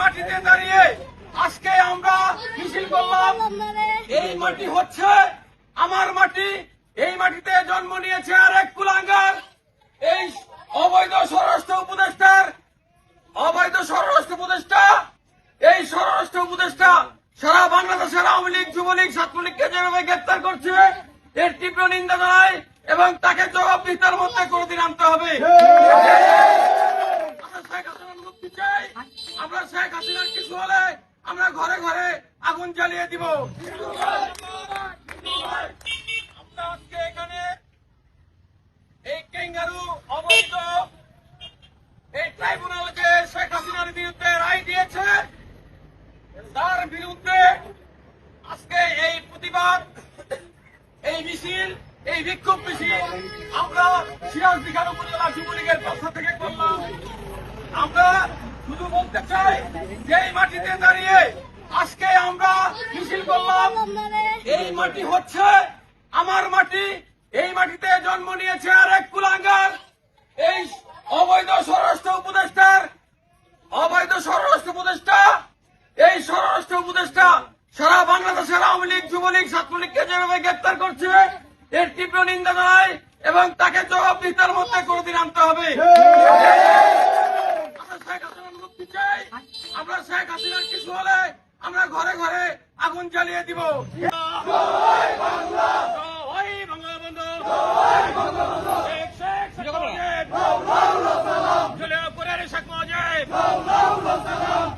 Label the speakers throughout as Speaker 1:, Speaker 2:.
Speaker 1: মাটিতে দাঁড়িয়ে আজকে আমরা মিছিল করলাম। এই মাটি হচ্ছে আমার মাটি। এই মাটিতে জন্ম নিয়েছে আরেক কুলাঙ্গার। এই অবৈধ স্বরাষ্ট্র উপদেষ্টার। অবৈধ স্বরাষ্ট্র উপদেষ্টা। এই স্বরাষ্ট্র উপদেষ্টা সারা বাংলাদেশের আওয়ামী লীগ, যুবলীগ, ছাত্রলীগকে যেভাবে গ্রেপ্তার করছে, এর তীব্র নিন্দা জানাই এবং তাকে জবাবদিহিতার মধ্যে কোনদিন আনতে হবে। মুক্তি চাই? আমরা শেখ হাসিনার কিছু হলে আমরা ঘরে ঘরে আগুন জ্বালিয়ে দিব। আমরা আজকে এই প্রতিবাদ, এই মিছিল, এই বিক্ষোভ মিছিল আমরা সিরাজদিঘার উপজেলা যুবলীগের পক্ষ থেকে করলাম। আমরা শুধু বলতে চাই যে এই মাটিতে দাঁড়িয়ে আজকে আমরা মিছিল করলাম, এই মাটি হচ্ছে আমার মাটি। এই মাটিতে জন্ম নিয়েছে আরেক কুলাঙ্গার। এই অবৈধ স্বরাষ্ট্র উপদেষ্টার অবৈধ স্বরাষ্ট্র উপদেষ্টা। এই স্বরাষ্ট্র উপদেষ্টা সারা বাংলাদেশের আওয়ামী লীগ, যুবলীগ, ছাত্রলীগকে যেভাবে গ্রেপ্তার করছে, এর তীব্র নিন্দা জানাই এবং তাকে জবাবদিহিতার মধ্যে কোনদিন আনতে হবে। আমরা শেখ হাসিনার কিছু হলে আমরা ঘরে ঘরে আগুন জ্বালিয়ে দিব।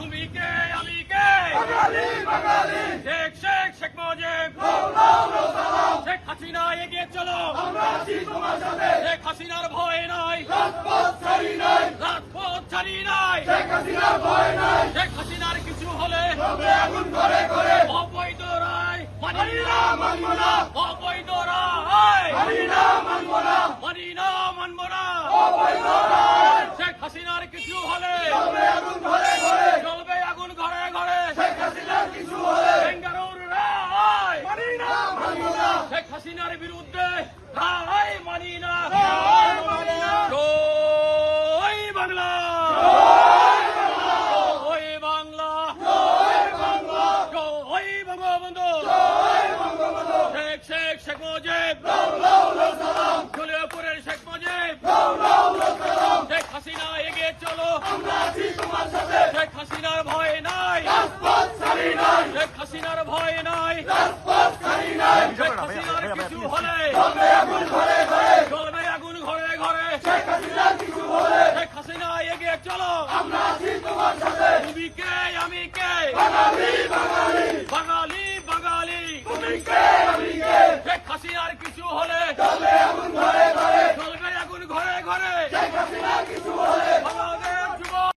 Speaker 1: তুমি কে আমি কে শেখ শেখ শেখ মুজিব শেখ হাসিনা এগিয়ে চলো শেখ হাসিনার ভয় নাই। রাজপথ ছাড়ি নাই। শেখ হাসিনার কিছু হলে অবৈধ রায় মানি না মানব না। অবৈধ রায়। মানি না মানব না। মানি না মানব না। শেখ হাসিনার কিছু হলে জ্বলবে আগুন ঘরে ঘরে। বেঙ্গালুর রায়। মানি না মানব না। শেখ হাসিনার বিরুদ্ধে রায় মানি না। মুজিব। জলিয়াপুরের এগিয়ে চলো। শেখ হাসিনার ভয় নাই। ভয় নাই। শেখ হাসিনার কিছু হলে। আগুন ঘরে ঘরে। শেখ হাসিনা এগিয়ে চলো। তুমি কে, আমি কে? হাসিনার কিছু হলে